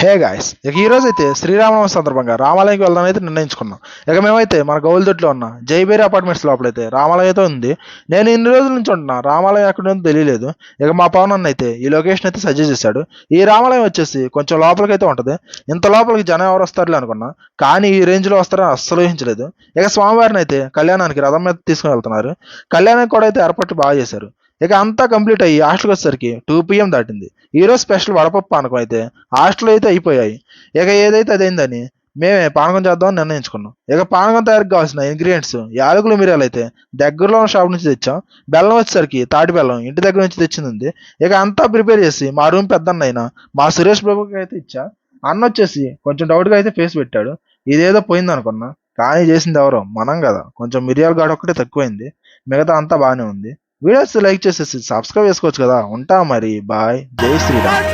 Hey guys ఇక ఈ రోజు అయితే శ్రీరామనవమి సందర్భంగా రామాలయంకి వెళ్దాం అయితే నిర్ణయించుకున్నాం. ఇక మేమైతే మన గౌల్దొట్లో ఉన్న జైబేరి అపార్ట్మెంట్స్ లోపలైతే రామాలయం అయితే ఉంది. నేను ఇన్ని రోజుల నుంచి ఉంటున్నా రామాలయం ఎక్కడ ఉందో తెలియలేదు. ఇక మా పవన్ అన్న అయితే ఈ లొకేషన్ అయితే సజెస్ట్ చేశాడు. ఈ రామాలయం వచ్చేసి కొంచెం లోపలికి అయితే ఉంటుంది. ఇంత లోపలికి జనం ఎవరు వస్తారులే అనుకున్నా కానీ ఈ రేంజ్లో వస్తారని అస్సలు ఊహించలేదు. ఇక స్వామివారిని అయితే కళ్యాణానికి రథం మీద తీసుకుని వెళ్తున్నారు. కళ్యాణానికి కూడా అయితే ఏర్పాట్లు బాగా చేశారు. ఇక అంతా కంప్లీట్ అయ్యి హాస్టల్కి వచ్చేసరికి టూ పిఎం దాటింది. ఈరోజు స్పెషల్ వడపప్పు పానకం అయితే హాస్టల్ అయితే అయిపోయాయి. ఇక ఏదైతే అదైందని మేమే పానకం చేద్దామని నిర్ణయించుకున్నాం. ఇక పానకం తయారు కావాల్సిన ఇంగ్రీడియంట్స్ యాలకులు మిరియాలు అయితే దగ్గరలో ఉన్న షాప్ నుంచి తెచ్చాం. బెల్లం వచ్చేసరికి తాటి బెల్లం ఇంటి దగ్గర నుంచి తెచ్చింది ఉంది. ఇక అంతా ప్రిపేర్ చేసి మా రూమ్ పెద్దన్నైనా మా సురేష్ బాబుకి అయితే ఇచ్చా. అన్న వచ్చేసి కొంచెం డౌట్గా అయితే ఫేస్ పెట్టాడు. ఇదేదో పోయింది అనుకున్నా. కానీ చేసింది ఎవరో? మనం కదా. కొంచెం మిరియాలు గాడు ఒక్కటే తక్కువైంది. మిగతా అంతా బాగానే ఉంది. వీడియోస్ లైక్ చేసేసి సబ్స్క్రైబ్ చేసుకోవచ్చు కదా. ఉంటా మరి. బాయ్ జై శ్రీరామ్.